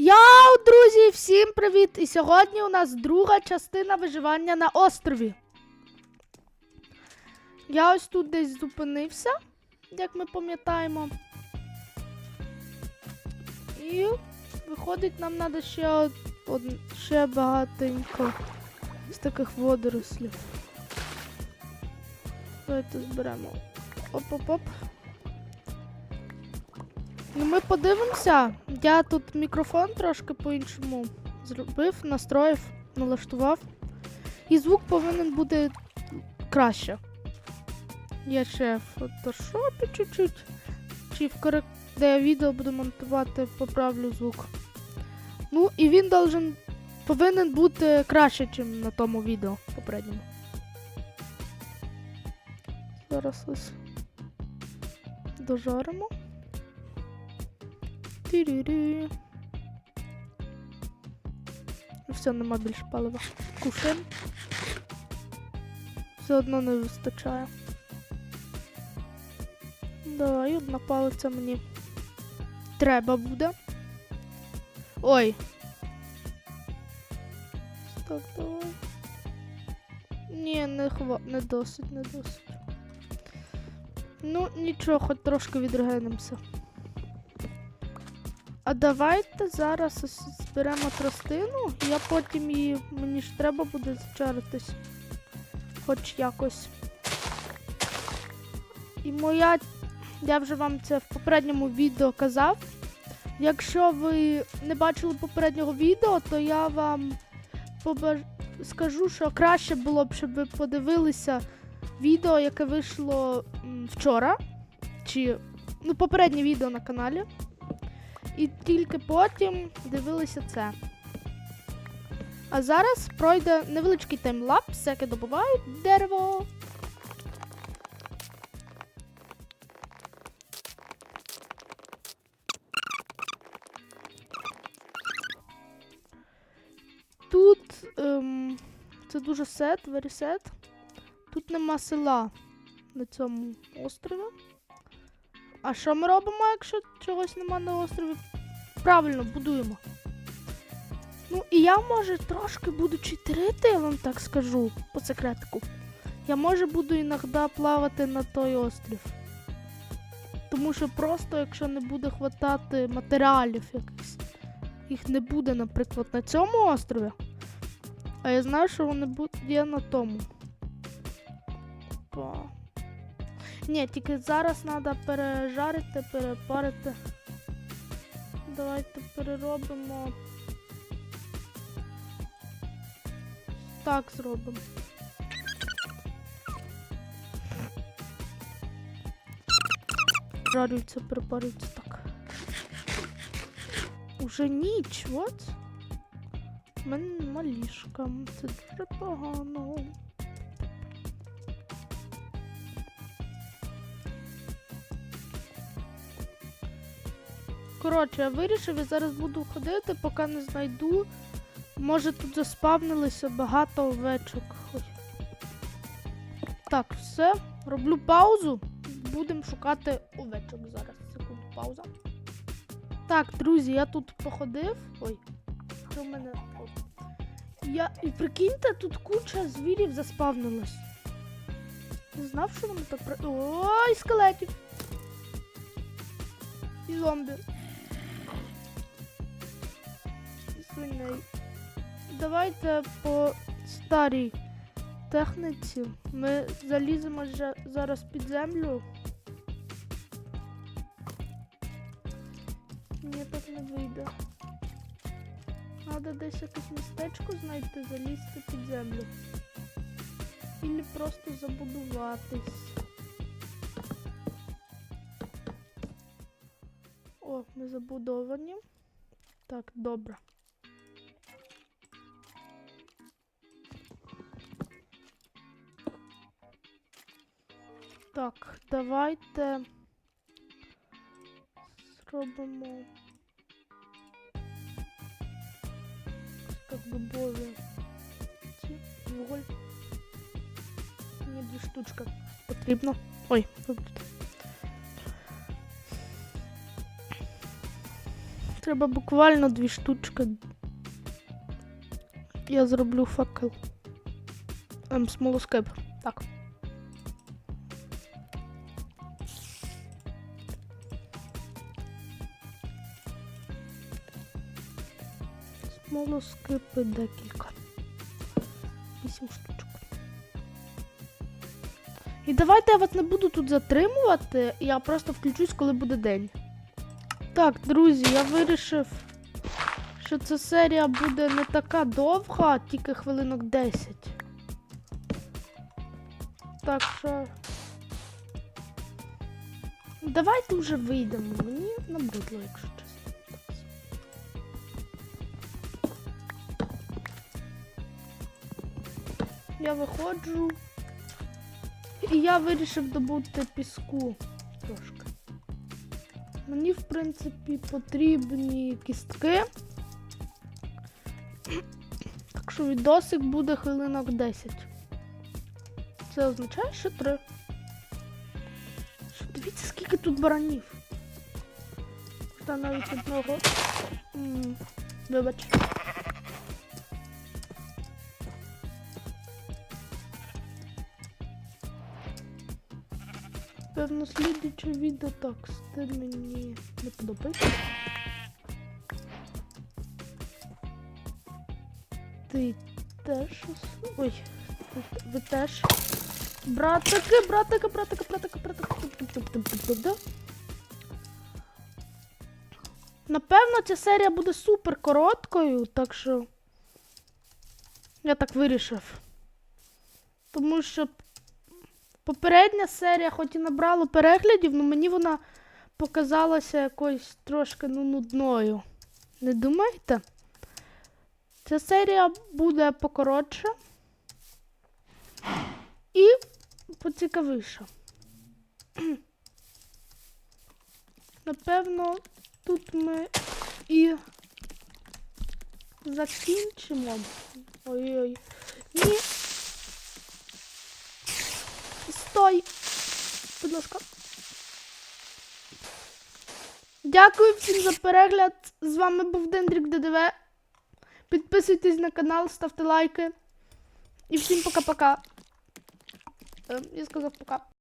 Йоу, друзі, всім привіт! І сьогодні у нас друга частина виживання на острові. Я ось тут десь зупинився, як ми пам'ятаємо. І виходить, нам треба ще, од... ще багатенько з таких водорослів. Давайте зберемо. Оп-оп-оп. Ну, ми подивимося. Я тут мікрофон трошки по-іншому зробив, настроїв, налаштував. І звук повинен бути краще. Я ще в фотошопі чуть-чуть. Чи в корек... де я відео буду монтувати, поправлю звук. Ну, і він должен... повинен бути краще, ніж на тому відео попередньому. Зараз ось дожаримо. Тирiri. Все, нема більше палива. Кушаємо. Все одно не вистачає. Давай, одна палиця мені треба буде. Ой. Так, давай. Ні, не хва... не досить, не досить. Ну, нічого, хоч трошки відрегенемося. А давайте зараз зберемо тростину, я потім її. Мені ж треба буде зачаритись. Хоч якось. І моя. Я вже вам це в попередньому відео казав. Якщо ви не бачили попереднього відео, то я вам побаж... скажу, що краще було б, щоб ви подивилися відео, яке вийшло вчора. Чи ну, попереднє відео на каналі. І тільки потім дивилися це. А зараз пройде невеличкий таймлапс, яке добувають дерево. Тут ем, це дуже сет, very сет. Тут нема села на цьому острові. А що ми робимо, якщо чогось нема на острові? Правильно, будуємо. Ну, і я, може, трошки буду читерити, я вам так скажу, по секретику. Я, може, буду іноді плавати на той острів. Тому що просто, якщо не буде хватати матеріалів якихось, їх не буде, наприклад, на цьому острові. А я знаю, що вони бу- є на тому. Па. Ні, тільки зараз треба пережарити, перепарити. Давайте переробимо. Так зробимо. Жарюється, перепарюється так. Уже ніч, от. У мене нема ліжка. Це дуже погано. Коротше, я вирішив, я зараз буду ходити, поки не знайду. Може тут заспавнилося багато овечок. Ой. Так, все. Роблю паузу. Будемо шукати овечок зараз. Секунду, пауза. Так, друзі, я тут походив. Ой, що в мене. О. Я. І прикиньте, тут куча звірів заспавнилось. Не знав, що воно так. при- Ой, скелетів. І зомбі. І. Давайте по старій техніці ми заліземо зараз під землю. Ні, так не вийде. Треба десь якесь містечко знайти, залізти під землю. Ілі просто забудуватись. О, ми забудовані. Так, добре. Так, давайте зробимо дубові ці вуголь. Мені дві штучки потрібно. Ой, вибачте. Треба буквально дві штучки. Я зроблю факел. Ем, смолоскип. Так. Смолоскипи декілька. Вісім штучок. І давайте я вас не буду тут затримувати, я просто включусь, коли буде день. Так, друзі, я вирішив, що ця серія буде не така довга, тільки хвилинок 10. Так що. Давайте вже вийдемо. Мені набридло, якщо чесно. Я виходжу. І я вирішив добути піску трошки. Мені, в принципі, потрібні кістки. Так що відосик буде хвилинок 10. Це означає, що три. Що, дивіться, скільки тут баранів. Та навіть одного. М, Вибач. Певно, слідуче відео так, стиль мені не подобається. Ти теж. Ой, ви, теж. Братики, братики, братики, братики, братики. Напевно, ця серія буде супер короткою, так що. Я так вирішив. Тому що Попередня серія, хоч і набрала переглядів, але мені вона показалася якоюсь трошки ну, нудною. Не думаєте? Ця серія буде покоротша і поцікавіша. Напевно, тут ми і закінчимо. Ой-ой. Ні. Стой! Будь ласка. Дякую всім за перегляд. З вами був Дендрік ДДВ. Підписуйтесь на канал, ставте лайки. І всім пока-пока. Ем, Я сказав пока.